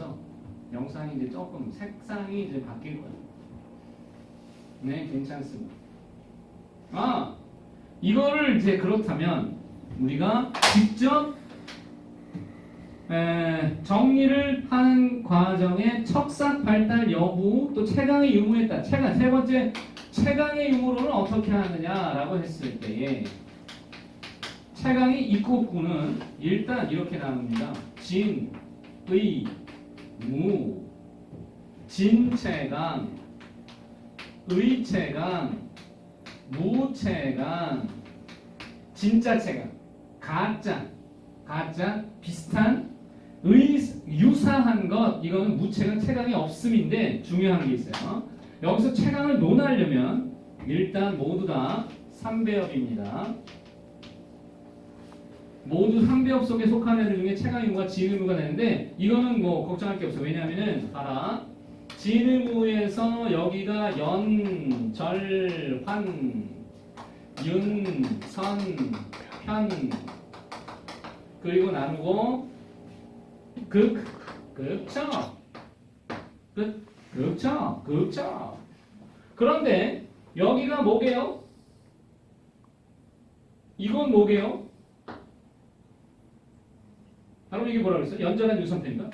바뀌면서 영상이 이제 조금 색상이 이제 바뀔 거예요. 네, 괜찮습니다. 아, 이거를 이제 그렇다면 우리가 직접 에, 정리를 하는 과정에 척삭 발달 여부 또 최강의 유무했다. 최강 세 번째 최강의 유무로는 어떻게 하느냐라고 했을 때에 최강의 입국구는 일단 이렇게 나눕니다. 진, 의, 무, 진체강, 의체강, 무체강, 진짜 체강, 가짜, 가짜 비슷한 의 유사한 것 이거는 무체강 체강이 없음인데 중요한 게 있어요. 여기서 체강을 논하려면 일단 모두 다 3배업입니다. 모두 3배업 속에 속한 애들 중에 체강 의무가 지은 의무가 되는데 이거는 뭐 걱정할 게 없어. 왜냐하면은 봐라. 진 의무에서 여기가 연, 절, 환, 윤, 선, 편 그리고 나누고 극, 극적, 극, 극적, 극적. 그런데 여기가 뭐게요? 이건 뭐게요? 바로 이게 뭐라 그랬어요? 연전한 유선편인가?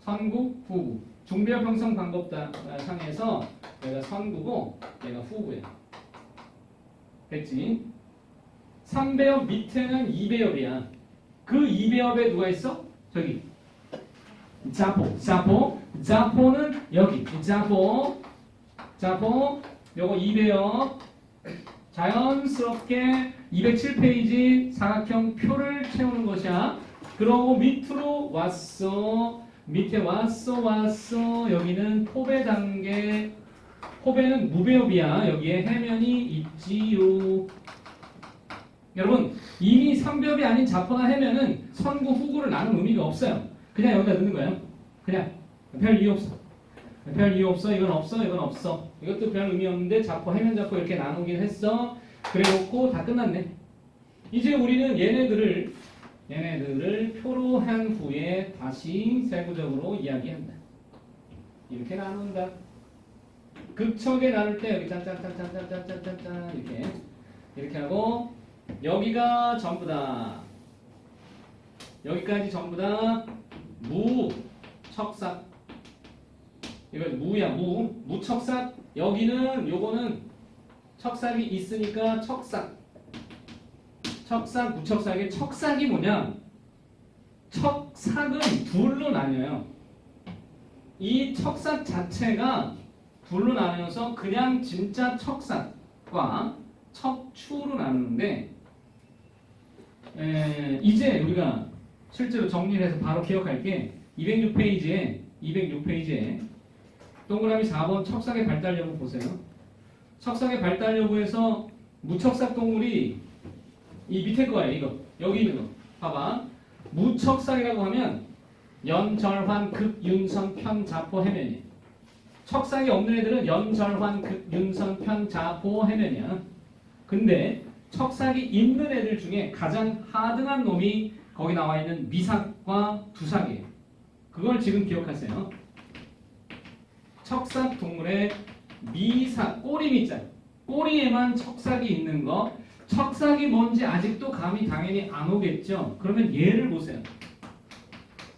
선구, 후구. 중배업 형성 방법 다- 아, 상에서 얘가 선구고 얘가 후구야. 됐지? 3배업 밑에는 2배업이야. 그 2배업에 누가 있어? 저기. 자포, 자포, 자포는 여기. 자포, 자포, 요거 2배업. 자연스럽게 207페이지 사각형 표를 채우는 것이야. 그러고 밑으로 왔어. 밑에 왔어, 왔어. 여기는 포배 단계. 포배는 무배업이야. 여기에 해면이 있지요. 여러분 이미 삼배업이 아닌 자포나 해면은 선구 후구를 나눈 의미가 없어요. 그냥 여기다 넣는 거예요. 그냥 별 이유 없어. 별 이유 없어. 이건 없어. 이건 없어. 이것도 별 의미 없는데 자포 해면 자포 이렇게 나누긴 했어. 그래놓고 다 끝났네. 이제 우리는 얘네들을 얘네들을 표로 한 후에 다시 세부적으로 이야기한다. 이렇게 나눈다. 극척에 나눌 때 여기 짠짠짠짠짠짠짠짠 이렇게 이렇게 하고 여기가 전부 다 여기까지 전부 다 무 척삭 이거 무야 무 무척삭 여기는 요거는 척삭이 있으니까 척삭. 척삭 무척삭의 척삭이 뭐냐? 척삭은 둘로 나뉘어요. 이 척삭 자체가 둘로 나뉘어서 그냥 진짜 척삭과 척추로 나누는데 에, 이제 우리가 실제로 정리를 해서 바로 기억할 게. 206페이지에 206페이지에 동그라미 4번 척삭의 발달 여부 보세요. 척삭의 발달 여부에서 무척삭 동물이 이 밑에 거예요. 이거 여기 있는 거 봐봐. 무척삭이라고 하면 연절환 극윤선 편자포 해면이 척삭이 없는 애들은 연절환 극윤선 편자포 해면이야. 근데 척삭이 있는 애들 중에 가장 하등한 놈이 거기 나와 있는 미삭과 두삭이에요. 그걸 지금 기억하세요. 척삭 동물의 미삭 꼬리 밑자 꼬리에만 척삭이 있는 거 척삭이 뭔지 아직도 감이 당연히 안 오겠죠. 그러면 얘를 보세요.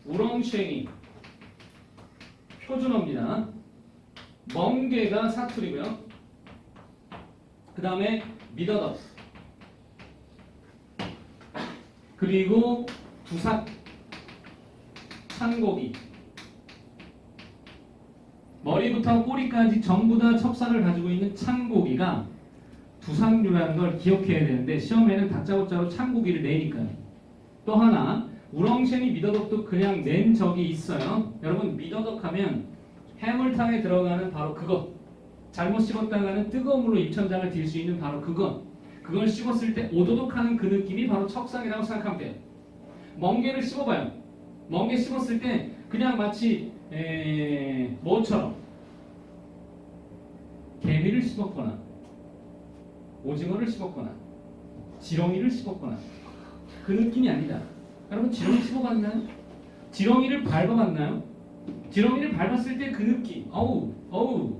우렁쉐이 표준어입니다. 멍게가 사투리고요. 그 다음에 미더덕 그리고 두삭 창고기 머리부터 꼬리까지 전부 다 척삭을 가지고 있는 창고기가 두삭류라는 걸 기억해야 되는데 시험에는 다짜고짜로 창고기를 내니까요. 또 하나 우렁쉐니 미더덕도 그냥 낸 적이 있어요. 여러분 미더덕 하면 해물탕에 들어가는 바로 그거 잘못 씹었다가는 뜨거운 물로 입천장을 딜 수 있는 바로 그거 그걸 씹었을 때 오도독하는 그 느낌이 바로 척삭이라고 생각하면 돼요. 멍게를 씹어봐요. 멍게 씹었을 때 그냥 마치 에, 뭐처럼 개미를 씹었거나 오징어를 씹었거나 지렁이를 씹었거나 그 느낌이 아니다. 여러분 지렁이 씹어봤나요? 지렁이를 밟아봤나요? 지렁이를 밟았을 때 그 느낌. 어우, 어우.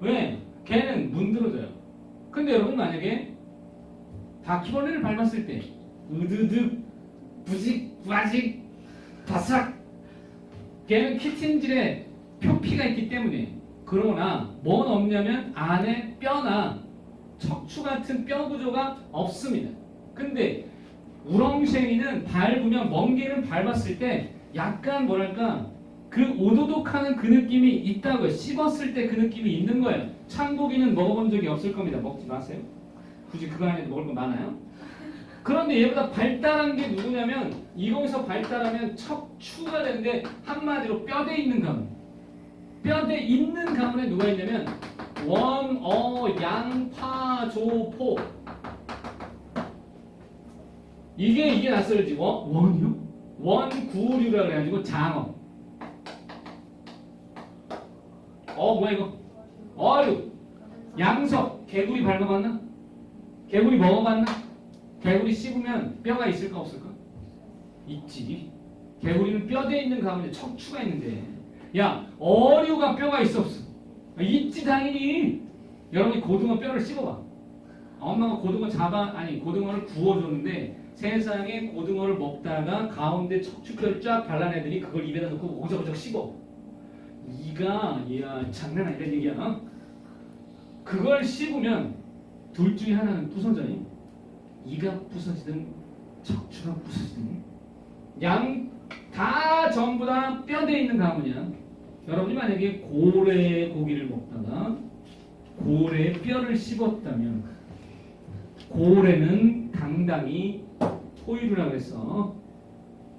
왜? 걔는 문드러져요. 근데 여러분 만약에 바퀴벌레를 밟았을 때 으드득, 부직, 부아직, 바삭. 걔는 키틴질에 표피가 있기 때문에 그러나 뭔 없냐면 안에 뼈나 척추 같은 뼈 구조가 없습니다. 근데 우렁쉐이는 밟으면 멍게를 밟았을 때 약간 뭐랄까 그 오도독하는 그 느낌이 있다고요. 씹었을 때 그 느낌이 있는 거예요. 창고기는 먹어본 적이 없을 겁니다. 먹지 마세요. 굳이 그거 안에 먹을 거 많아요. 그런데 얘보다 발달한 게 누구냐면 이거에서 발달하면 척추가 되는데 한마디로 뼈대 있는 가문. 뼈대 있는 가문에 누가 있냐면 원, 어, 양, 파, 조, 포. 이게 이게 낯설지 원 원이요? 원구류라 그래가지고 장어. 어 뭐야 이거? 어류. 양석. 개구리 밟아봤나? 개구리 먹어봤나? 개구리 씹으면 뼈가 있을까 없을까? 있지. 개구리는 뼈대 있는 가운데 척추가 있는데. 야 어류가 뼈가 있어 없어? 있지 당연히. 여러분이 고등어 뼈를 씹어봐. 엄마가 고등어 잡아 아니 고등어를 구워줬는데 세상에 고등어를 먹다가 가운데 척추뼈를 쫙 발라내더니 그걸 입에다 넣고 오적오적 씹어. 이가 야 장난 아니란 얘기야. 어? 그걸 씹으면 둘 중에 하나는 부서져요. 이가 부서지든 척추가 부서지든 양 다 전부 다 뼈대 있는 가문이야. 여러분이 만약에 고래 고기를 먹다가 고래의 뼈를 씹었다면 고래는 당당히 포유류라고 해서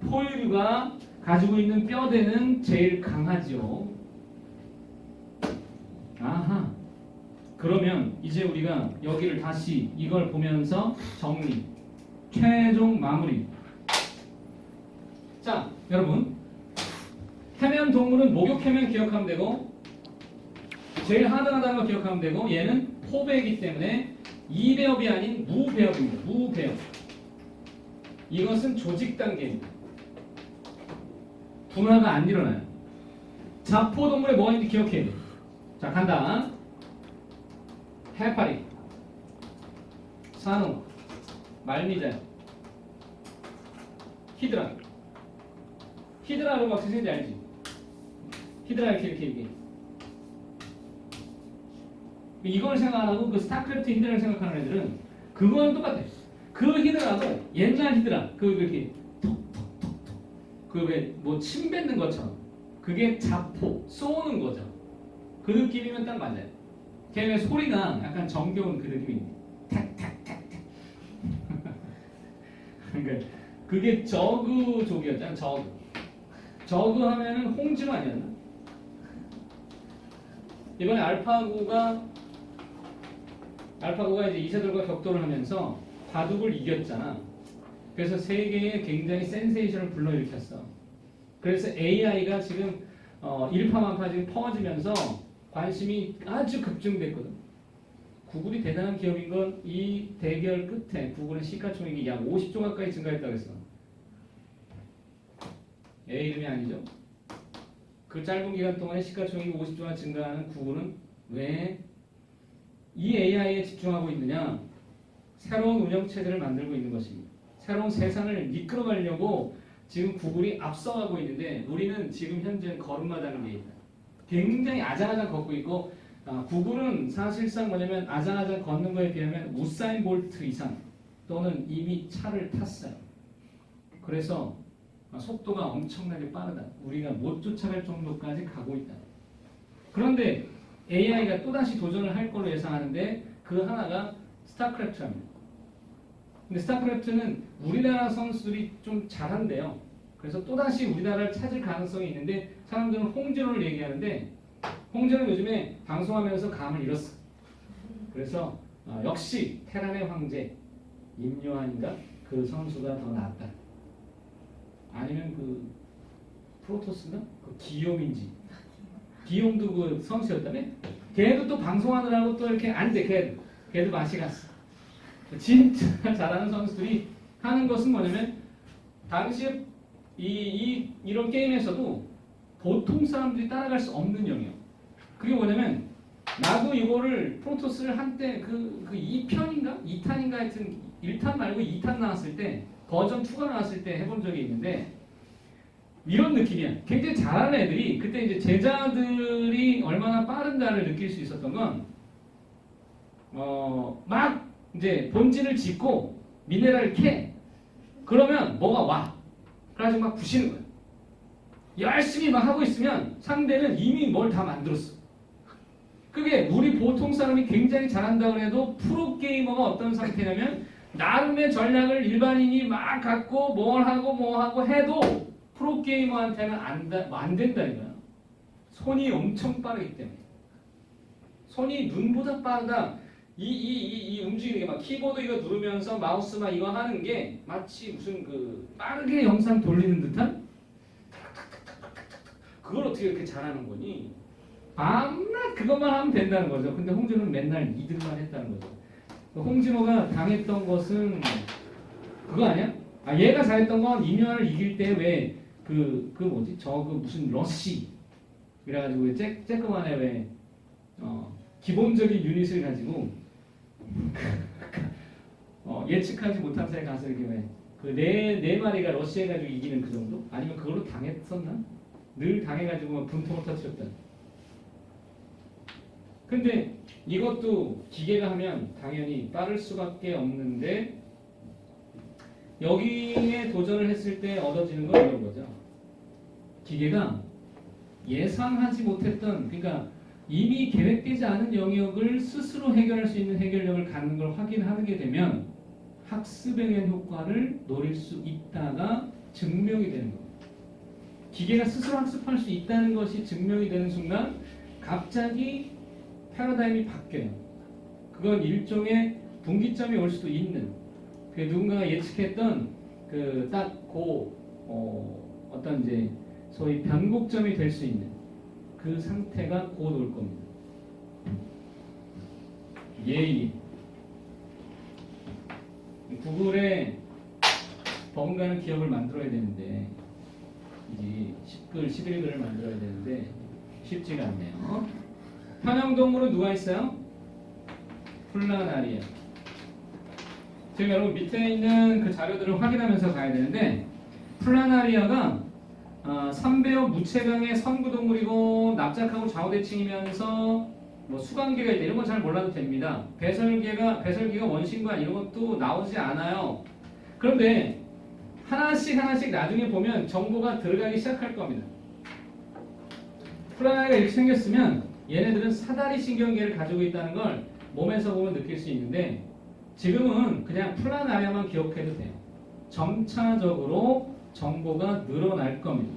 포유류가 가지고 있는 뼈대는 제일 강하죠. 아하. 그러면 이제 우리가 여기를 다시 이걸 보면서 정리, 최종 마무리. 자, 여러분. 해면 동물은 목욕 해면 기억하면 되고 제일 하등하다는 거 기억하면 되고 얘는 포배이기 때문에 이배업이 아닌 무배업입니다. 무배업. 이것은 조직 단계입니다. 분화가 안 일어나요. 있는지 기억해야 돼. 자, 간다. 해파리, 산호, 말미잘, 히드라. 히드라로 어떻게 생긴지 알지? 히드라 이렇게 이렇게 이렇게. 이걸 생각 안 하고 그 스타크래프트 히드라를 생각하는 애들은 그거는 똑같아. 그 히드라도 옛날 히드라 그 이렇게 톡톡톡톡 그왜뭐 침 뱉는 것처럼 그게 자포 쏘는 거죠. 그 느낌이면 딱 맞아요. 걔네 소리가 약간 정겨운 그 느낌이 탁탁탁탁. 그러니까 그게 저그족이었잖아. 저그. 저그 하면은 홍진호 아니었나? 이번에 알파고가 알파고가 이제 이세돌과 격돌을 하면서 바둑을 이겼잖아. 그래서 세계에 굉장히 센세이션을 불러일으켰어. 그래서 AI가 지금 어, 일파만파 지금 퍼지면서 관심이 아주 급증됐거든. 구글이 대단한 기업인 건 이 대결 끝에 구글은 시가총액이 약 50조 가까이 증가했다고 했어. A 이름이 아니죠. 그 짧은 기간 동안에 시가총액이 50조가 증가하는 구글은 왜 이 AI에 집중하고 있느냐? 새로운 운영 체제를 만들고 있는 것입니다. 새로운 세상을 이끌어가려고 지금 구글이 앞서가고 있는데 우리는 지금 현재 걸음마다는 게 있다. 굉장히 아장아장 걷고 있고 아, 구글은 사실상 뭐냐면 아장아장 걷는 거에 비하면 우사인 볼트 이상 또는 이미 차를 탔어요. 그래서 아, 속도가 엄청나게 빠르다. 우리가 못 쫓아갈 정도까지 가고 있다. 그런데 AI가 또다시 도전을 할 걸로 예상하는데 그 하나가 스타크래프트입니다. 근데 스타크래프트는 우리나라 선수들이 좀 잘한대요. 그래서 또다시 우리나라를 찾을 가능성이 있는데 사람들은 홍진호를 얘기하는데 홍진호는 요즘에 방송하면서 감을 잃었어. 그래서 어, 역시 테란의 황제 임요한인가 그 선수가 더 낫다. 아니면 그 프로토스가 그 기욤인지 기욤도 그 선수였다며? 걔도 또 방송하느라고 또 이렇게 앉아 걔도 걔도 맛이 갔어. 진짜 잘하는 선수들이 하는 것은 뭐냐면 당시에 이, 이 이런 게임에서도 보통 사람들이 따라갈 수 없는 영역. 그게 뭐냐면 나도 이거를 프로토스를 한때 그, 그 2편인가? 2탄인가 하여튼 1탄 말고 2탄 나왔을 때 버전 2가 나왔을 때 해본 적이 있는데 이런 느낌이야. 굉장히 잘하는 애들이 그때 이제 제자들이 얼마나 빠른가를 느낄 수 있었던 건 어, 막 이제 본진을 짓고 미네랄을 캐. 그러면 뭐가 와. 그래가지고 막 부시는 거야. 열심히 막 하고 있으면 상대는 이미 뭘 다 만들었어. 그게 우리 보통 사람이 굉장히 잘한다 그래도 프로 게이머가 어떤 상태냐면 나름의 전략을 일반인이 막 갖고 뭘 하고 뭐 하고 해도 프로 게이머한테는 안, 다- 안 된다니까요. 손이 엄청 빠르기 때문에. 손이 눈보다 빠르다. 이, 이, 이, 이 움직이는 게 막 키보드 이거 누르면서 마우스 막 이거 하는 게 마치 무슨 그 빠르게 영상 돌리는 듯한 그걸 어떻게 이렇게 잘하는 거니? 밤낮 그것만 하면 된다는 거죠. 근데 홍진호는 맨날 2등만 했다는 거죠. 홍진호가 당했던 것은 그거 아니야? 아 얘가 잘했던 건 이면을 이길 때 왜 그그 뭐지? 저 그 무슨 러시 그래가지고 왜 쬐, 쬐끄만해 왜 어, 기본적인 유닛을 가지고 어, 예측하지 못한 사이 가서 이렇게 왜그네 네 마리가 러시해가지고 이기는 그 정도? 아니면 그걸로 당했었나? 늘 당해가지고 막 분통을 터뜨렸다. 근데 이것도 기계가 하면 당연히 빠를 수밖에 없는데 여기에 도전을 했을 때 얻어지는 건 이런 거죠. 기계가 예상하지 못했던 그러니까 이미 계획되지 않은 영역을 스스로 해결할 수 있는 해결력을 갖는 걸 확인하게 되면 학습에 의한 효과를 노릴 수 있다가 증명이 되는 겁니다. 기계가 스스로 학습할 수 있다는 것이 증명이 되는 순간 갑자기 패러다임이 바뀌어요. 그건 일종의 분기점이 올 수도 있는 그 누군가가 예측했던 그 딱고 어, 어떤 이제 소위 변곡점이 될 수 있는 그 상태가 곧 올 겁니다. 예의. 구글에 버금가는 기업을 만들어야 되는데 이제 10글, 11글을 만들어야 되는데 쉽지가 않네요. 편형동물은 누가 있어요? 플라나리아. 지금 여러분 밑에 있는 그 자료들을 확인하면서 가야 되는데 플라나리아가 어, 삼배어 무채강의 선구동물이고 납작하고 좌우대칭이면서 뭐 수관계가 있다 이런 건 잘 몰라도 됩니다. 배설계가 배설계가 원심과 이런 것도 나오지 않아요. 그런데 하나씩 하나씩 나중에 보면 정보가 들어가기 시작할 겁니다. 플라나리아가 이렇게 생겼으면 얘네들은 사다리 신경계를 가지고 있다는 걸 몸에서 보면 느낄 수 있는데 지금은 그냥 플라나리아만 기억해도 돼요. 점차적으로 정보가 늘어날 겁니다.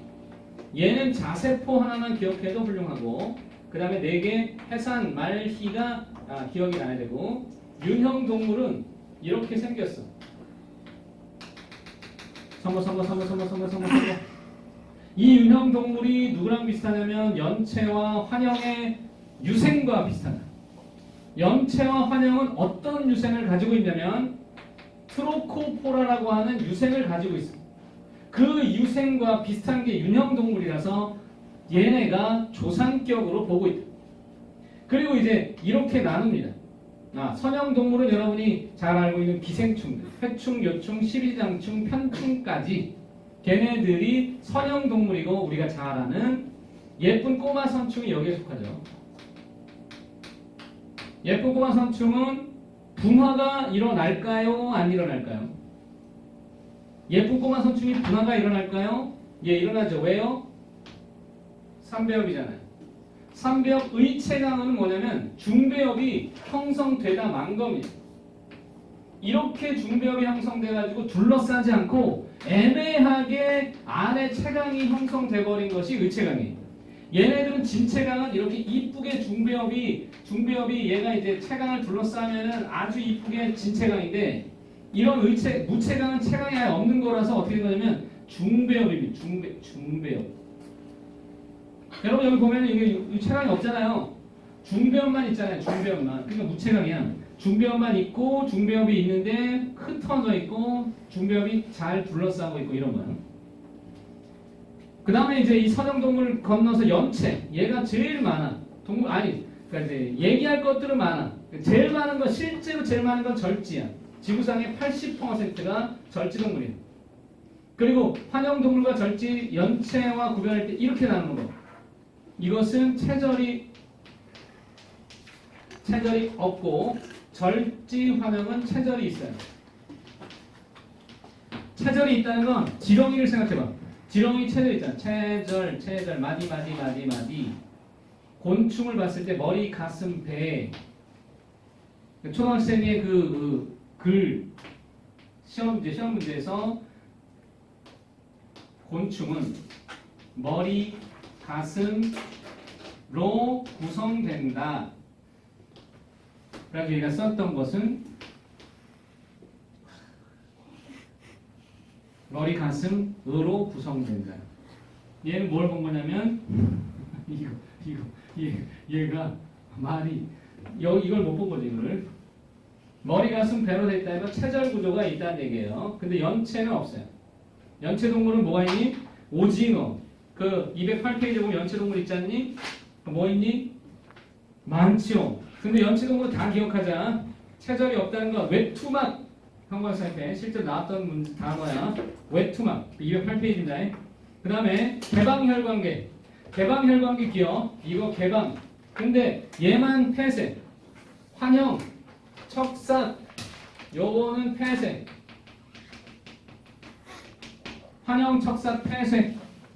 얘는 자세포 하나만 기억해도 훌륭하고 그 다음에 네 개 해산 말희가 아, 기억이 나야 되고 윤형 동물은 이렇게 생겼어. 선거 선거 선거 선거 선거 선거 선거 이 윤형 동물이 누구랑 비슷하냐면 연체와 환영의 유생과 비슷하다. 연체와 환영은 어떤 유생을 가지고 있냐면 트로코포라라고 하는 유생을 가지고 있습니다. 그 유생과 비슷한 게 윤형 동물이라서 얘네가 조상격으로 보고 있다. 그리고 이제 이렇게 나눕니다. 아, 선형 동물은 여러분이 잘 알고 있는 기생충들, 회충, 요충, 십이장충, 편충까지 걔네들이 선형 동물이고 우리가 잘 아는 예쁜 꼬마 선충이 여기에 속하죠. 예쁜 꼬마 선충은 분화가 일어날까요? 안 일어날까요? 예쁜 꼬마 선충이 분화가 일어날까요? 예, 일어나죠. 왜요? 삼배업이잖아요. 삼배업 의체강은 뭐냐면 중배업이 형성되다 만 겁니다. 이렇게 중배업이 형성돼가지고 둘러싸지 않고 애매하게 안에 체강이 형성돼 버린 것이 의체강이에요. 얘네들은 진체강은 이렇게 이쁘게 중배업이 중배업이 얘가 이제 체강을 둘러싸면은 아주 이쁘게 진체강인데 이런 의체 무체강은 체강이 아예 없는 거라서 어떻게 된 거냐면 중배업입니다. 중배 중배업. 여러분 여기 보면 이게 이 체강이 없잖아요. 중배업만 있잖아요. 중배업만. 그러니까 무체강이야. 중배업만 있고 중배업이 있는데 흩어져 있고 중배업이 잘 둘러싸고 있고 이런 거야. 그 다음에 이제 이 선형동물 건너서 연체. 얘가 제일 많아. 동물, 아니, 그러니까 이제 얘기할 것들은 많아. 제일 많은 건, 실제로 제일 많은 건 절지야. 지구상의 80%가 절지 동물이야. 그리고 환영동물과 절지, 연체와 구별할 때 이렇게 나누는 거. 이것은 체절이, 체절이 없고, 절지 환영은 체절이 있어요. 체절이 있다는 건 지렁이를 생각해봐. 지렁이 체절 있잖아. 체절, 체절, 마디, 마디, 마디, 마디. 곤충을 봤을 때 머리, 가슴, 배. 초등학생의 그, 그 글, 시험 문제, 시험 문제에서 곤충은 머리, 가슴로 구성된다. 라고 얘가 썼던 것은 머리, 가슴, 으로 구성된다. 얘는 뭘 본 거냐면 이거, 이거, 얘, 얘가 말이 여 이걸 못 본 거지 이거를 머리, 가슴, 배로 돼 있다 이거 체절 구조가 있다는 얘기예요. 근데 연체는 없어요. 연체 동물은 뭐가 있니? 오징어. 그 208페이지 보면 연체 동물 있지 않니? 그뭐 있니? 많지요. 근데 연체 동물 다 기억하자. 체절이 없다는 건 외투막 형광살 때 실제 나왔던 문제 단어야. 외투막 208페이지입니다. 그 다음에 개방혈관계. 개방혈관계 기억. 이거 개방. 근데 얘만 폐쇄. 환영. 척삭. 요거는 폐쇄. 환영, 척삭, 폐쇄.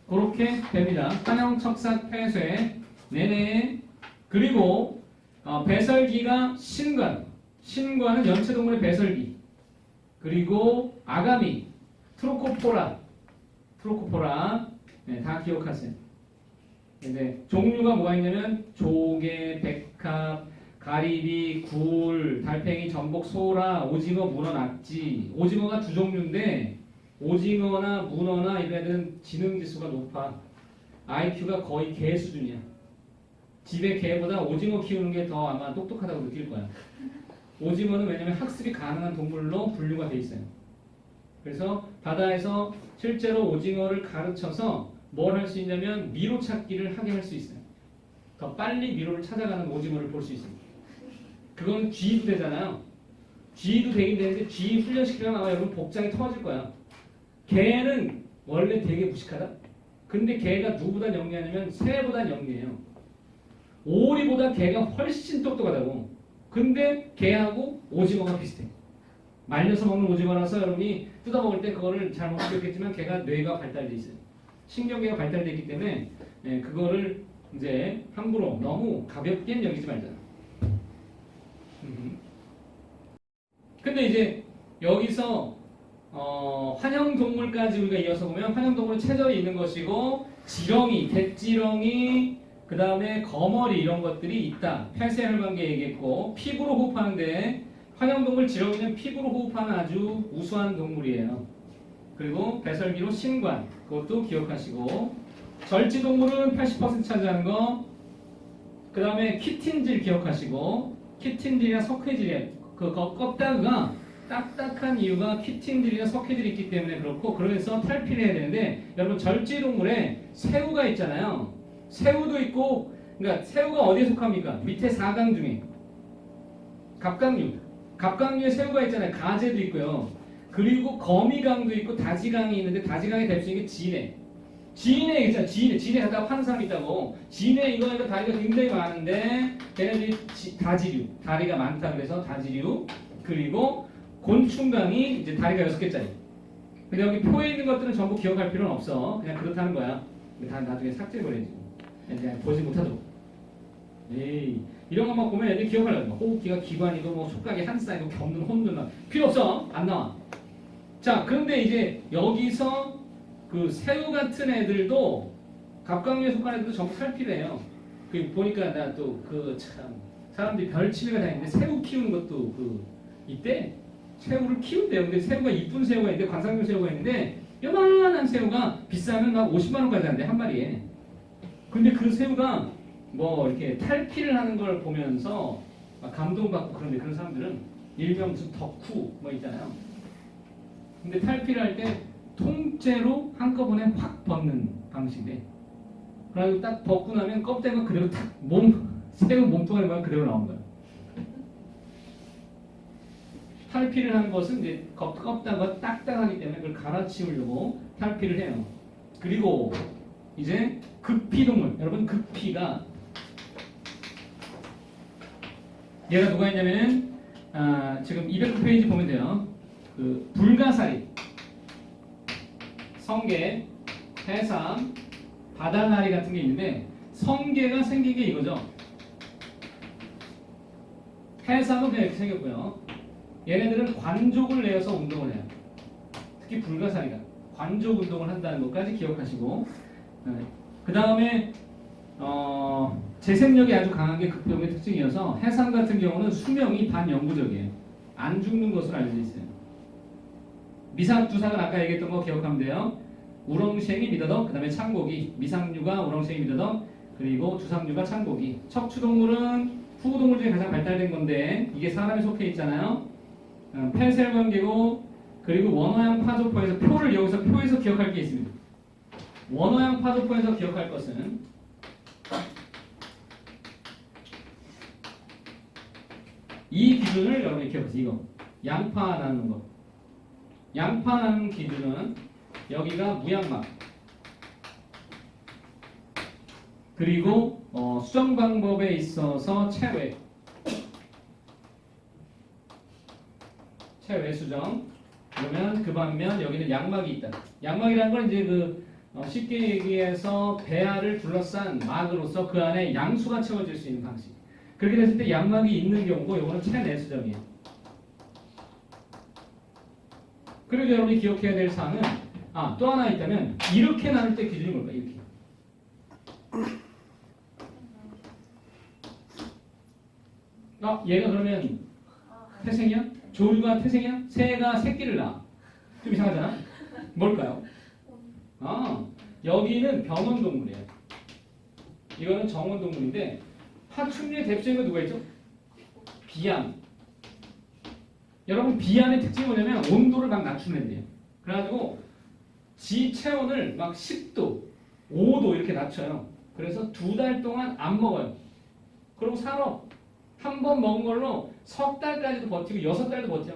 그렇게 됩니다. 환영, 척삭, 폐쇄. 네네. 그리고 어, 배설기가 신관. 신관은 연체동물의 배설기. 그리고 아가미, 트로코포라. 트로코포라. 네, 다 기억하세요. 이제 종류가 뭐가 있냐면 조개, 백합, 가리비, 굴, 달팽이, 전복, 소라, 오징어, 문어, 낙지. 오징어가 두 종류인데 오징어나 문어나 이런 애들은 지능 지수가 높아. IQ가 거의 개 수준이야. 집에 개보다 오징어 키우는 게 더 아마 똑똑하다고 느낄 거야. 오징어는 왜냐면 학습이 가능한 동물로 분류가 돼 있어요. 그래서 바다에서 실제로 오징어를 가르쳐서 뭘 할 수 있냐면 미로 찾기를 하게 할 수 있어요. 더 빨리 미로를 찾아가는 오징어를 볼 수 있어요. 그건 G도 되잖아요. G도 되긴 되는데 G 훈련시키면 아마 여러분 복장이 터질 거야. 개는 원래 되게 무식하다. 근데 개가 누구보다 영리하냐면 새보다 영리해요. 오리보다 개가 훨씬 똑똑하다고. 근데 개하고 오징어가 비슷해. 말려서 먹는 오징어라서 여러분이 뜯어 먹을 때 그거를 잘 못 느꼈겠지만 개가 뇌가 발달돼 있어요. 신경계가 발달돼 있기 때문에 예, 그거를 이제 함부로 너무 가볍게 여기지 말자. 음. 근데 이제 여기서 어, 환영동물까지 우리가 이어서 보면 환영동물은 체절이 있는 것이고 지렁이, 대지렁이, 그 다음에 거머리 이런 것들이 있다. 폐쇄혈관계 얘기했고 피부로 호흡하는데 환영동물 지렁이는 피부로 호흡하는 아주 우수한 동물이에요. 그리고 배설기로 신관 그것도 기억하시고 절지동물은 80% 차지하는 거. 그 다음에 키틴질 기억하시고 키틴질이나 석회질이야. 그 거- 껍데기가 딱딱한 이유가 키틴질이나 석회질이 있기 때문에 그렇고 그래서 탈피를 해야 되는데 여러분 절지동물에 새우가 있잖아요. 새우도 있고 그러니까 새우가 어디에 속합니까? 밑에 4강 중에 갑각류. 갑각류에 새우가 있잖아요. 가재도 있고요. 그리고 거미강도 있고 다지강이 있는데 다지강이 될수 있는 게 진해. 진해 있잖아. 진해. 진해 갖다가 파는 사람이 있다고. 진해 이거니까 다리가 굉장히 많은데 걔네들이 지- 다지류. 다리가 많다 그래서 다지류. 그리고 곤충강이 이제 다리가 여섯 개짜리. 근데 여기 표에 있는 것들은 전부 기억할 필요는 없어. 그냥 그렇다는 거야. 다 나중에 삭제해버려야지. 그냥 보지 못하도록. 에이 이런 것만 보면 애들이 기억하려고 호흡기가 기관이고 뭐 촉각이 한 쌍이고 겪는 혼돈 막 필요 없어 안 나와 자 그런데 이제 여기서 그 새우 같은 애들도 갑각류에 속한 애들도 전부 탈피래요 그 보니까 나 또 그 참 사람들이 별 취미가 다 있는데 새우 키우는 것도 그 이때 새우를 키운대요 근데 새우가 이쁜 새우가 있는데 관상용 새우가 있는데 요만한 새우가 비싸면 막 50만 원까지 한대 한 마리에 근데 그 새우가 뭐 이렇게 탈피를 하는 걸 보면서 막 감동받고 그런데 그런 사람들은 일명 무슨 덕후 뭐 있잖아요. 근데 탈피를 할 때 통째로 한꺼번에 확 벗는 방식이래. 그래가지고 딱 벗고 나면 껍데기가 그대로 탁몸 새우 몸뚱아리만 그대로 나온 거야. 탈피를 하는 것은 이제 껍, 껍다가 딱딱하기 때문에 그걸 갈아치우려고 탈피를 해요. 그리고 이제 극피 동물 여러분 극피가 얘가 누가 있냐면은 아, 지금 209페이지 보면 돼요. 그 불가사리, 성게, 해삼, 바다나리 같은 게 있는데 성게가 생긴 게 이거죠. 해삼은 그냥 이렇게 생겼고요. 얘네들은 관족을 내어서 운동을 해요. 특히 불가사리가 관족 운동을 한다는 것까지 기억하시고 그 다음에 어, 재생력이 아주 강한 게 극병의 특징이어서 해삼 같은 경우는 수명이 반영구적이에요. 안 죽는 것으로 알려져 있어요. 미상 두상은 아까 얘기했던 거 기억하면 돼요. 우렁생이 미더덕, 그 다음에 창고기, 미상류가 우렁생이 미더덕, 그리고 두상류가 창고기. 척추동물은 후구동물 중에 가장 발달된 건데 이게 사람에 속해 있잖아요. 어, 폐쇄관계고 그리고 원어양 파조포에서 표를 여기서 표에서 기억할 게 있습니다. 원어양 파조포에서 기억할 것은 이 기준을 여러분이 기억하세요. 이거 양파 나는 거. 양파 나는 기준은 여기가 무양막 그리고 어, 수정 방법에 있어서 체외 체외 수정 그러면 그 반면 여기는 양막이 있다. 양막이라는 건 이제 그 어, 쉽게 얘기해서 배아를 둘러싼 막으로서 그 안에 양수가 채워질 수 있는 방식. 그렇게 됐을 때 양막이 있는 경우고 이거는 체내 수정이에요. 그리고 여러분이 기억해야 될 사항은 아 또 하나 있다면 이렇게 나눌 때 기준이 뭘까 이렇게 아 얘가 그러면 태생이야? 조류가 태생이야? 새가 새끼를 낳아 좀 이상하잖아 뭘까요? 아 여기는 병원 동물이에요 이거는 정원 동물인데 파충류의 대표적인 거 누가 있죠? 비양 여러분 비안의 특징이 뭐냐면 온도를 막 낮추는 애들이에요. 그래가지고 지 체온을 막 10도, 5도 이렇게 낮춰요. 그래서 두 달 동안 안 먹어요. 그리고 살아. 한 번 먹은 걸로 석 달까지도 버티고 여섯 달도 버텨.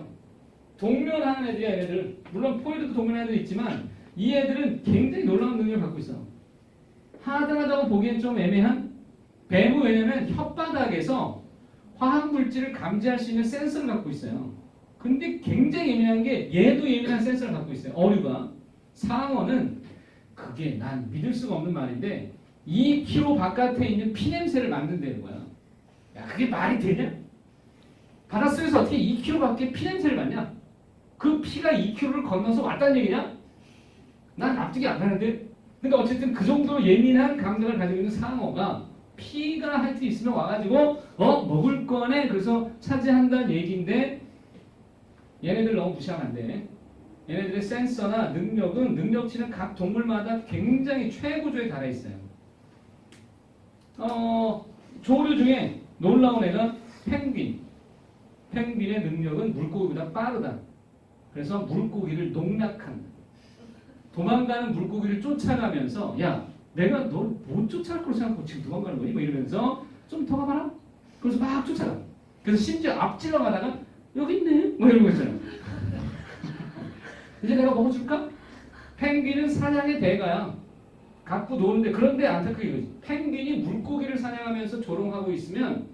동면하는 애들이야 얘네들. 물론 포이드도 동면하는 애들 있지만 이 애들은 굉장히 놀라운 능력을 갖고 있어. 하드하다고 보기엔 좀 애매한 뱀은 왜냐면 혓바닥에서 화학 물질을 감지할 수 있는 센서를 갖고 있어요. 근데 굉장히 예민한 게 얘도 예민한 센서를 갖고 있어요. 어류가. 상어는 그게 난 믿을 수가 없는 말인데 2km 바깥에 있는 피 냄새를 맡는다는 거야. 야 그게 말이 되냐? 어떻게 2km 밖에 피 냄새를 맡냐? 그 피가 2km를 건너서 왔다는 얘기냐? 난 납득이 안 가는데. 근데 어쨌든 그 정도로 예민한 감각을 가지고 있는 상어가 피가 하여튼 있으면 와가지고 어 먹을 거네 그래서 차지한다는 얘기인데 얘네들 너무 무시하면 안 돼. 얘네들의 센서나 능력은 능력치는 각 동물마다 굉장히 최고조에 달해 있어요. 어, 조류 중에 놀라운 애가 펭귄. 펭귄의 능력은 물고기보다 빠르다. 그래서 물고기를 농락한다. 도망가는 물고기를 쫓아가면서 야 내가 널 못 쫓아갈 거로 생각하고 지금 도망가는 거니? 뭐 이러면서 좀 더 가봐라. 그래서 막 쫓아가. 그래서 심지어 앞질러 가다가 여기 있네. 뭐 이런 거 있잖아요. 이제 내가 먹어줄까? 펭귄은 사냥의 대가야. 갖고 노는데 그런데 안타깝게. 펭귄이 물고기를 사냥하면서 조롱하고 있으면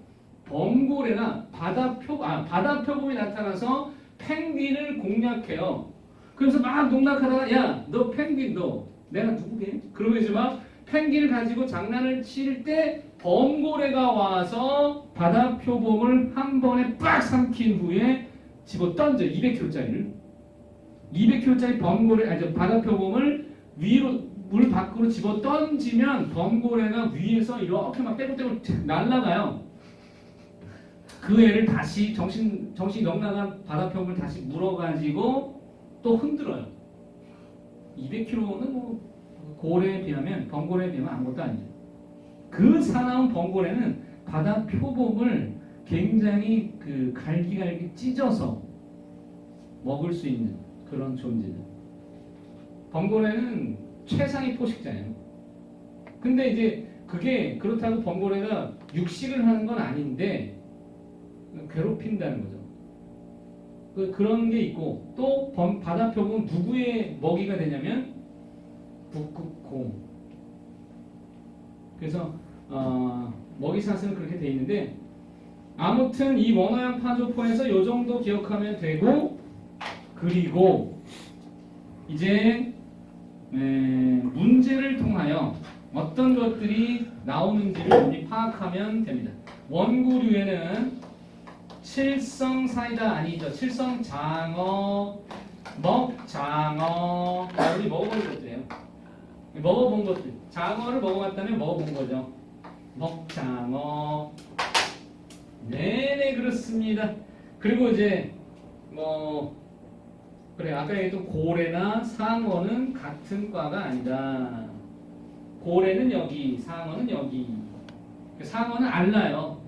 범고래나 바다표 아 바다표범이 나타나서 펭귄을 공략해요. 그래서 막 농락하다가 야 너 펭귄 너 내가 누구게? 이제 막 펭귄을 가지고 장난을 칠 때 범고래가 와서 바다표범을 한 번에 빡 삼킨 후에 집어 던져 200kg짜리를 200kg짜리 범고래 아니 저 바다표범을 위로 물 밖으로 집어 던지면 범고래가 위에서 이렇게 막 떼굴떼굴 날아가요. 그 애를 다시 정신 정신 넉나간 바다표범을 다시 물어가지고 또 흔들어요. 200kg는 뭐 고래에 비하면 범고래에 비하면 아무것도 아니죠. 그 사나운 범고래는 바다 표범을 굉장히 그 갈기갈기 찢어서 먹을 수 있는 그런 존재들. 범고래는 최상위 포식자예요. 근데 이제 그게 그렇다고 범고래가 육식을 하는 건 아닌데 괴롭힌다는 거죠. 그, 그런 게 있고 또 범, 바다표범은 누구의 먹이가 되냐면 북극곰. 그래서 어, 먹이 사슬은 그렇게 돼 있는데 아무튼 이 원어양 파조포에서 요 정도 기억하면 되고 그리고 이제 에, 문제를 통하여 어떤 것들이 나오는지를 파악하면 됩니다. 원구류에는 칠성 사이다 아니죠. 칠성 장어, 먹 장어, 아, 우리 먹어본 것들이에요. 먹어본 것들. 장어를 먹어봤다면 먹어본 거죠. 먹 장어. 네네 그렇습니다. 그리고 이제 뭐 그래 아까 얘기했던 고래나 상어는 같은 과가 아니다. 고래는 여기, 상어는 여기. 상어는 알 낳아요.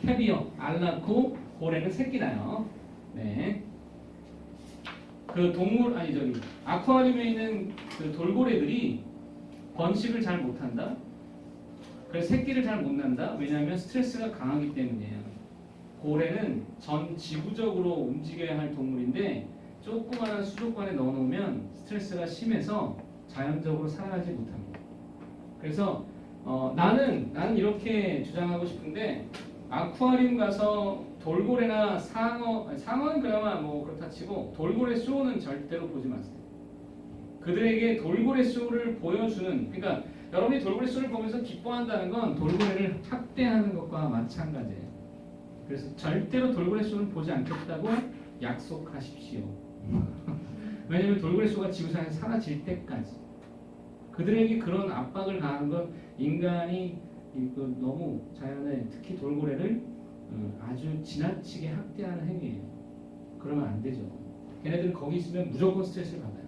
캐비어 알 낳고 고래는 새끼 낳아요. 네. 그 동물 아니 저기 아쿠아리움에 있는 그 돌고래들이 번식을 잘 못한다. 그래서 새끼를 잘 못 난다. 왜냐하면 스트레스가 강하기 때문이에요. 고래는 전 지구적으로 움직여야 할 동물인데 조그마한 수족관에 넣어놓으면 스트레스가 심해서 자연적으로 살아가지 못합니다. 그래서 어, 나는 나는 이렇게 주장하고 싶은데 아쿠아리움 가서 돌고래나 상어 상어는 그나마 뭐 그렇다 치고 돌고래 쇼는 절대로 보지 마세요. 그들에게 돌고래 쇼를 보여주는 그러니까 여러분이 돌고래 쇼를 보면서 기뻐한다는 건 돌고래를 학대하는 것과 마찬가지예요. 그래서 절대로 돌고래 쇼는 보지 않겠다고 약속하십시오. 왜냐하면 돌고래 쇼가 지구상에서 사라질 때까지 그들에게 그런 압박을 가하는 건 인간이 이거 너무 자연에 특히 돌고래를 어, 아주 지나치게 학대하는 행위예요. 그러면 안 되죠. 걔네들은 거기 있으면 무조건 스트레스를 받아요.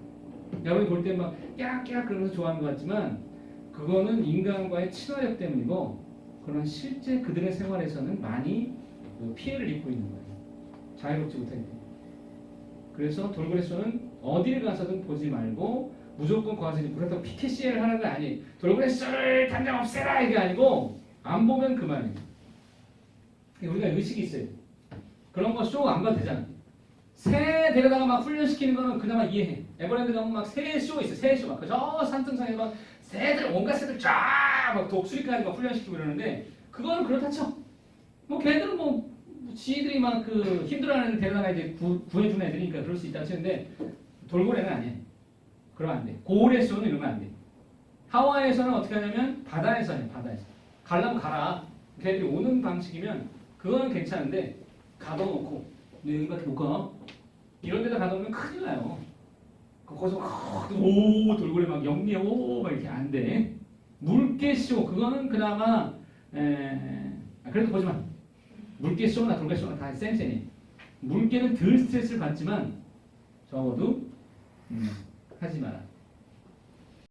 여러분이 볼 때 막 깨악깨악 그러면서 좋아하는 것 같지만 그거는 인간과의 친화력 때문이고 그런 실제 그들의 생활에서는 많이 그 피해를 입고 있는 거예요. 자유롭지 때문에. 그래서 돌고래쇼는 어디를 가서든 보지 말고 무조건 이제 그렇다고 PTC를 하는 건 아니. 돌고래쇼를 당장 없애라 이게 아니고 안 보면 그만이에요. 우리가 의식이 있어요. 그런 거 쇼 안 봐도 되잖아. 새 데려다가 막 훈련시키는 거는 그나마 이해해. 에버랜드 가면 막새 쇼 있어. 새 쇼. 막저 산등성에 막 새들 온갖 새들 쫙 막 독수리까지 막 훈련시키고 이러는데 그거는 그렇다 쳐. 뭐 걔들은 뭐 지들이 막 그 힘들어하는 데려다가 이제 구, 구해주는 애들이니까 그럴 수 있다 치는데 돌고래는 아니야. 그러면 안 돼. 고래 쇼는 이러면 안 돼. 하와이에서는 어떻게 하냐면 바다에서 해. 바다에서. 가려면 가라. 걔들이 오는 방식이면 그거는 괜찮은데 가둬놓고 여기밖에 못 가. 이런 데다 가둬놓으면 큰일 나요. 그 거기서 막, 오 돌고래 막 영리해 오막 이렇게 안 돼. 물개쇼 그거는 그나마 에, 아, 그래도 보지 마. 물개쇼나 돌개쇼나 다 쌤쌤이. 물개는 덜 스트레스를 받지만 적어도 음, 하지 마라.